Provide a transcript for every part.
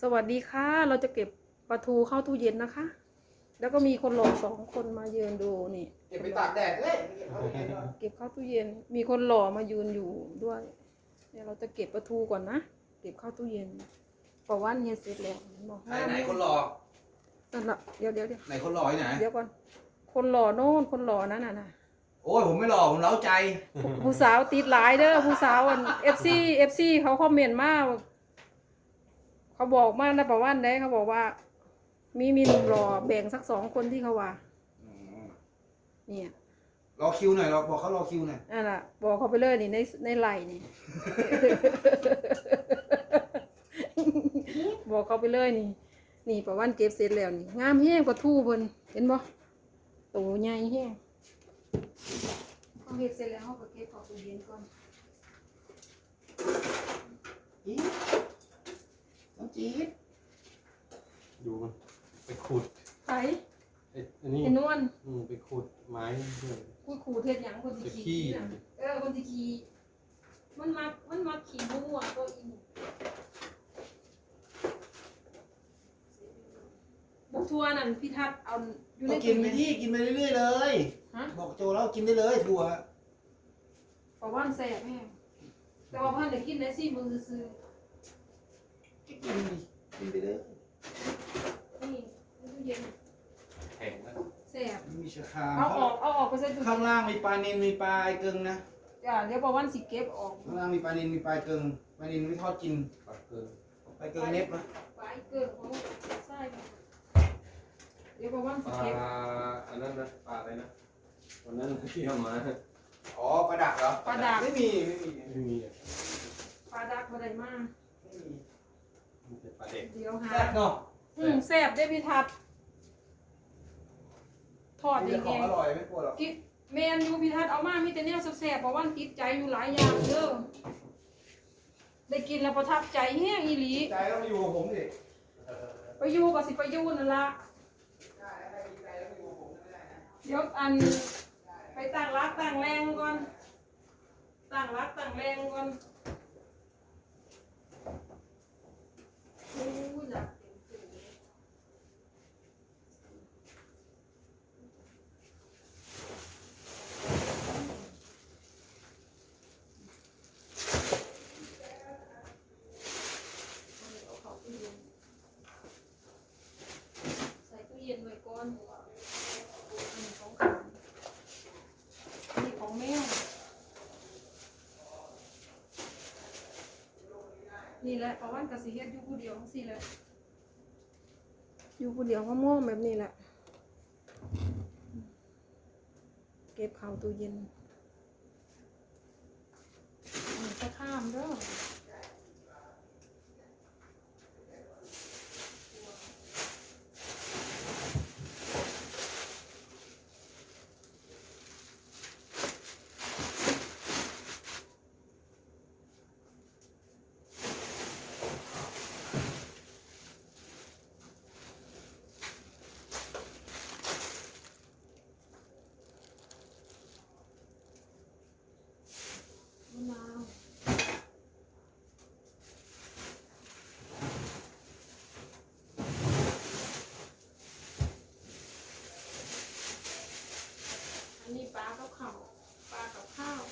สวัสดีค่ะ เราจะเก็บปลาทูเข้าตู้เย็นนะคะ แล้วก็มีคนหล่อสองคนมายืนดูนี่ เก็บไปตากแดดเลยไม่เก็บเข้าไปก่อนเก็บเข้าตู้เย็น มีคนหล่อมายืนอยู่ด้วยเดี๋ยวเราจะเก็บปลาทูก่อนนะ เก็บเข้าตู้เย็นเพราะว่าเนี่ยเสร็จแล้วบอกไหนไหนคนหล่อนั่นละเดี๋ยวเดี๋ยวเดี๋ยวไหนคนหล่อที่ไหนเดี๋ยวก่อน คนหล่อโน่น คนหล่อนั่นน่ะนะโอ้ยผมไม่หล่อผมเล้าใจผู้ผู้สาวติดหลายเด้อผู้สาวอันเอฟซีเอฟซีเขาคอมเมนต์มา เขาบอกมานะประวันได้เขาบอกว่า มีมีหนุ่มหล่อแบ่งสักสองคนที่เขาว่าเนี่ยรอคิวหน่อยรอบอกเขารอคิวหน่อยนั่นน่ะบอกเขาไปเลยนี่ในในไหลนี่ บอกเขาไปเลยนี่ นี่ประวันเก็บเสร็จแล้วนี่งามแห้งกว่าทู่เพิ่นเห็นบ่โตใหญ่แห้งเขาเฮ็ดเสร็จแล้วเขาก็เก็บเข้าตู้เย็นก่อน อี๊ดน้อง จี๊ดดูมันไปขุดไปไอ้อันนี้ไอ้นวลอืมไปขุดไม้ด้วยกูขู่เฮ็ดหยังคนสิจะขี้ขี่น่ะเออคนสิขี่มันมักมันมักขี่มั่วตัวอีบุกทัวร์นั่นพี่ทัศน์เอาอยู่ในก็กินไปที่กินไปเรื่อยๆเลย ฮะบอกโจแล้วกินได้เลยถั่วเพราะว่ามันแซ่บแม่งแต่ว่าเพิ่นได้กินได้สิมือซื้อก็กินดิ กินไปเลยๆนี่ในตู้เย็นแข็งนะแซ่บมีชะครามเอาออกเอาออกไปใส่ตู้ข้างล่างมีปลานิลมีปลาไอเกิงนะจ้ะเดี๋ยวบอกว่าสิเก็บออกข้างล่างมีปลานิลมีปลาไอเกิงปลานิลไม่ทอดกินปลาเกินปลาไอเกิงเน็บนะไปเกิดของใส่เดี๋ยวบอกว่าปสิลาเก็บอันนั้นนะปลาอะไรนะวันนั้นที่เอามาอ๋อปลาดักเหรอปลาดักไม่มีไม่มีไม่มีอะปลาดักบ่ได้มา ไม่มี มีแต่ปลาเด็ก เดี๋ ยวหาแซ่บเนาะอืมแซ่บได้พี่ทัดทอดมีดีแต่ของแกงอร่อยไม่กลัวหรอกกินเมนอยู่พี่ทัดเอามามีแต่เนี่ยแซ่บๆเพราะว่าติดใจอยู่หลายอย่างเด้อได้กินแล้วประทับใจแห้งอีหลีใจต้องมาอยู่กับผมสิไปอยู่ก็สิไปอยู่นั่นละได้ถ้ามีใจต้องมาอยู่กับผมไม่ได้นะเดี๋ยวอัน ไปตั้งรักตั้งแรงก่อนตั้งรักตั้งแรงก่อนโอ้ยอยากเต็มที่เลย เอาเข้าตู้เย็นใส่ตู้เย็นไว้ก่อนอันนี้ของขาวอันนี้ของแมวนี่แห ละประวันกสิเฮ็ดอยู่ผู้เดียวสิแหละอยู่ผู้เดียวก็ม่วงแบบนี้แหละ เก็บเข้าตู้เย็นอันนี้จะข้ามเด้อ มะนาวอันนี้ปลากับข้าวปลากับข้าว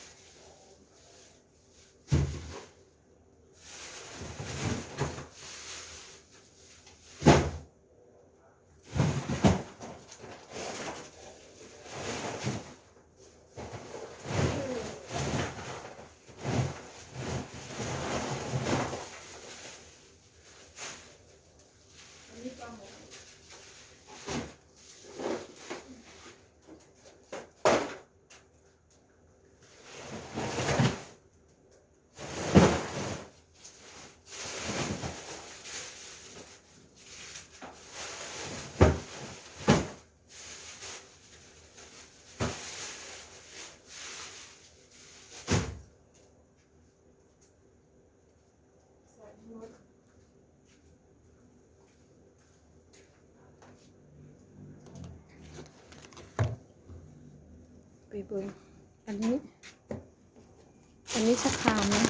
อันนี้ปลาหมอ ใส่หมด ไปเบิ่งอันนี้ อันนี้ชะคามนะ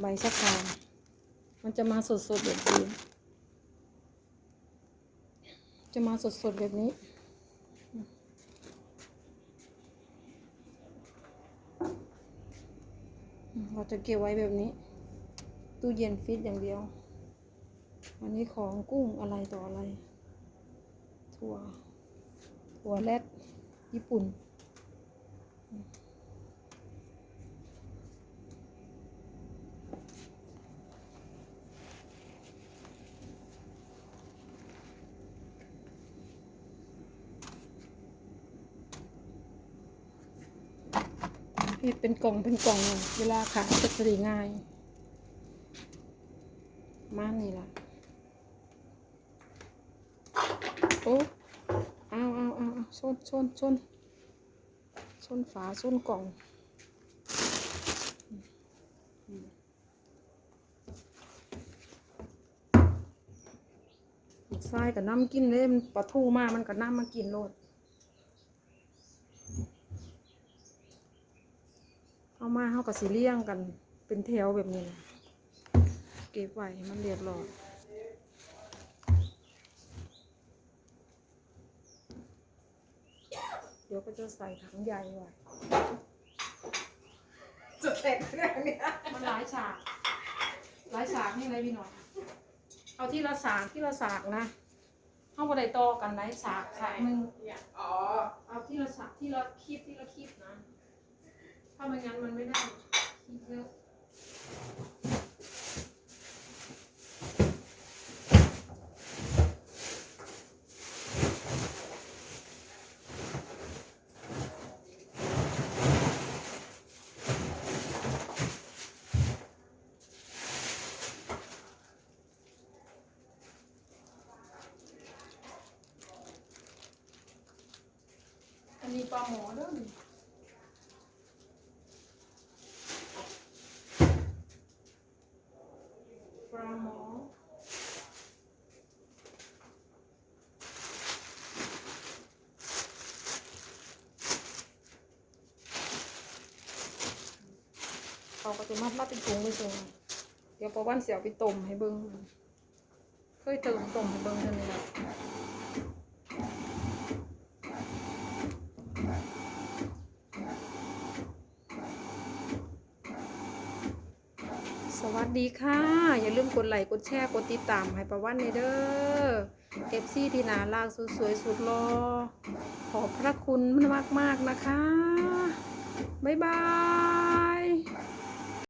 ใบชะคาม มันจะมาสดๆแบบนี้ จะมาสดๆแบบนี้ เราจะเก็บไว้แบบนี้ ตู้เย็นฟิตอย่างเดียว อันนี้ของกุ้งอะไรต่ออะไร ถั่ว ถั่วแรดญี่ปุ่น เฮ็ดเป็นกล่องเป็นกล่องเลยเวลาขายจะสีง่าย มานี่ล่ะ โอ้เอาเอาเอาเอาชนชนชนชนฝาชนกล่องลูกชายกับน้ำกินเลยมันปลาทูมามันกับน้ำมากินโลด เขากับสีเลี่ยงกันเป็นแถวแบบนี้ เก็บไว้มันเรียบร้อยเดี๋ยวก็จะใส่ถังใหญ่ไว้จะเสร็จเรื่องเนี้ยมันหลายฉากหลายฉากนี่อะไรพี่หน่อย เอาที่ละฉากที่ละฉากนะเอาบัไดต่อกันไหนฉากฉากหนึ่งอ๋อเอาที่ละฉากที่ละคลิปที่ละคลิปนะ ถ้าไม่งั้นมันไม่ได้คลิปเยอะอันนี้ปลาหมอเด้อนี่ ปลาหมอเขาก็จะมัดมัดเป็นถุงไปส่งเดี๋ยวพอวันเสียวไปต้มให้เบิ้งเคยเติมต้มให้เบิ้งเท่านี้แหละ สวัสดีค่ะ อย่าลืมกดไลค์กดแชร์กดติดตามให้ประวันในเด้อเอฟซีที่นาลากสวยสุดรอขอบพระคุณมากมากๆนะคะ บ๊ายบาย